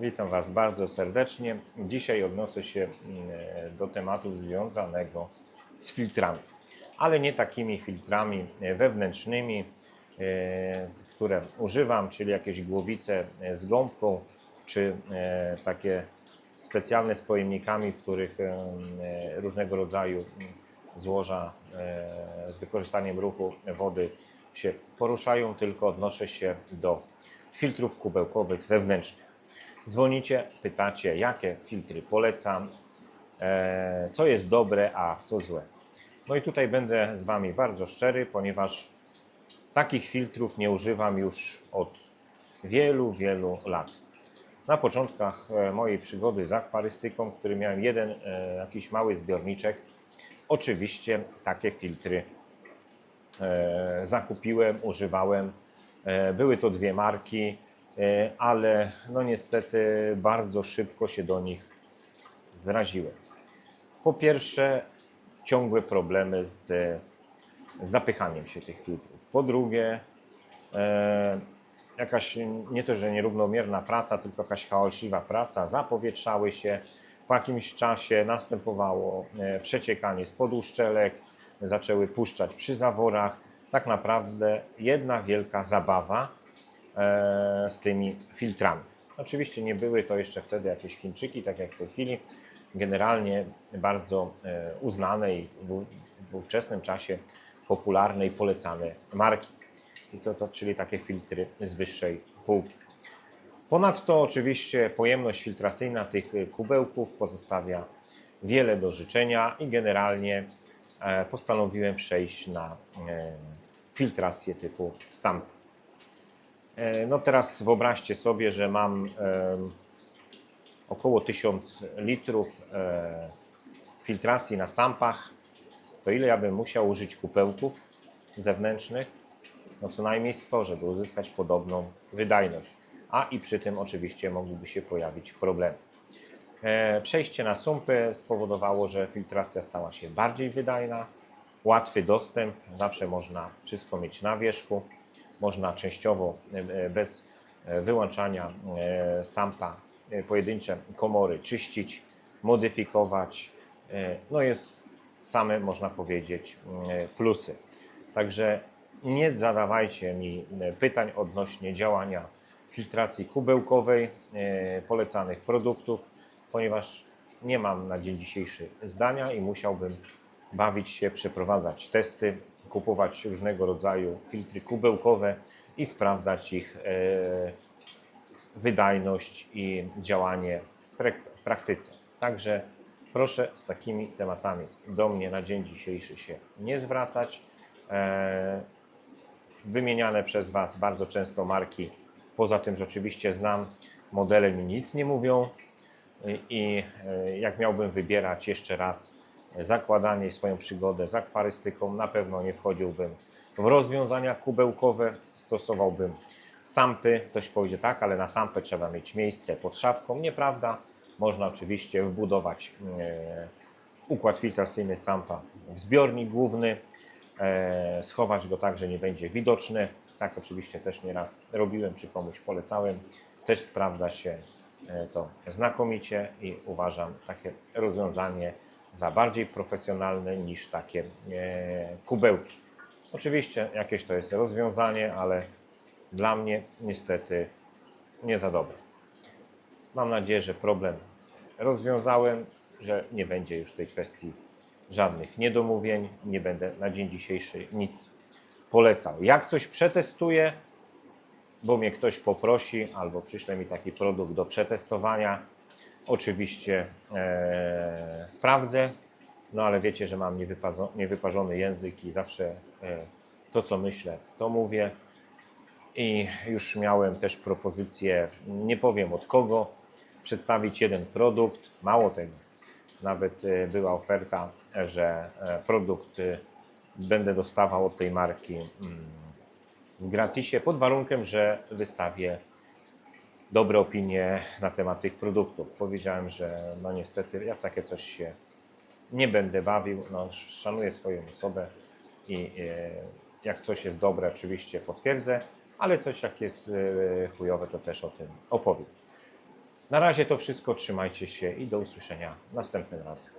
Witam Was bardzo serdecznie. Dzisiaj odnoszę się mm, do tematu związanego z filtrami, ale nie takimi filtrami e, wewnętrznymi, e, które używam, czyli jakieś głowice e, z gąbką, czy takie specjalne z pojemnikami, w których różnego rodzaju mm, złoża z wykorzystaniem ruchu wody się poruszają, tylko odnoszę się do filtrów kubełkowych zewnętrznych. Dzwonicie, pytacie, jakie filtry polecam, e, co jest dobre, a co złe. No i tutaj będę z Wami bardzo szczery, ponieważ takich filtrów nie używam już od wielu, wielu lat. Na początkach e, mojej przygody z akwarystyką, który miałem jeden e, jakiś mały zbiorniczek, oczywiście takie filtry zakupiłem, używałem. Były to dwie marki, ale no niestety bardzo szybko się do nich zraziłem. Po pierwsze, ciągłe problemy z, zapychaniem się tych filtrów. Po drugie, e, jakaś nie to, że nierównomierna praca, tylko jakaś chaośliwa praca, zapowietrzały się. Po jakimś czasie następowało e, przeciekanie spod uszczelek, zaczęły puszczać przy zaworach. Tak naprawdę jedna wielka zabawa e, z tymi filtrami. Oczywiście nie były to jeszcze wtedy jakieś Chińczyki, tak jak w tej chwili. Generalnie bardzo e, uznane i w, ówczesnym czasie popularne i polecane marki. I to, to, czyli takie filtry z wyższej półki. Ponadto oczywiście pojemność filtracyjna tych kubełków pozostawia wiele do życzenia i generalnie e, postanowiłem przejść na e, filtrację typu SAMP. E, No teraz wyobraźcie sobie, że mam około 1000 litrów e, filtracji na sampach, to ile ja bym musiał użyć kupełków zewnętrznych? No co najmniej 100, żeby uzyskać podobną wydajność. A i przy tym oczywiście mogłyby się pojawić problemy. E, Przejście na sumpy spowodowało, że filtracja stała się bardziej wydajna, łatwy dostęp, zawsze można wszystko mieć na wierzchu, można częściowo e, e, bez e, wyłączania sampa pojedyncze komory czyścić, modyfikować. No jest same, można powiedzieć, e, plusy. Także nie zadawajcie mi pytań odnośnie działania filtracji kubełkowej polecanych produktów, ponieważ nie mam na dzień dzisiejszy zdania i musiałbym bawić się, przeprowadzać testy, kupować różnego rodzaju filtry kubełkowe i sprawdzać ich e, wydajność i działanie w prak- w praktyce. Także proszę z takimi tematami do mnie na dzień dzisiejszy się nie zwracać. E, Wymieniane przez Was bardzo często marki, poza tym, że oczywiście znam, modele mi nic nie mówią i- e, jak miałbym wybierać jeszcze raz zakładanie swoją przygodę z akwarystyką, na pewno nie wchodziłbym w rozwiązania kubełkowe, stosowałbym sampy. Ktoś powie tak, ale na sampę trzeba mieć miejsce pod szafką. Nieprawda. Można oczywiście wbudować e, układ filtracyjny sampa w zbiornik główny, e, schować go tak, że nie będzie widoczny. Tak oczywiście też nieraz robiłem, czy komuś polecałem. Też sprawdza się e, to znakomicie i uważam takie rozwiązanie za bardziej profesjonalne niż takie e, kubełki. Oczywiście jakieś to jest rozwiązanie, ale dla mnie niestety nie za dobre. Mam nadzieję, że problem rozwiązałem, że nie będzie już w tej kwestii żadnych niedomówień. Nie będę na dzień dzisiejszy nic polecał. Jak coś przetestuję, bo mnie ktoś poprosi albo przyśle mi taki produkt do przetestowania, oczywiście e, sprawdzę. No ale wiecie, że mam niewyparzony język i zawsze e, to, co myślę, to mówię. I już miałem też propozycję, nie powiem od kogo, przedstawić jeden produkt. Mało tego, nawet e, była oferta, że e, produkt e, będę dostawał od tej marki mm, w gratisie, pod warunkiem, że wystawię dobre opinie na temat tych produktów. Powiedziałem, że no niestety ja w takie coś się nie będę bawił. No, szanuję swoją osobę i e, jak coś jest dobre, oczywiście potwierdzę, ale coś jak jest e, chujowe, to też o tym opowiem. Na razie to wszystko, trzymajcie się i do usłyszenia następnym razem.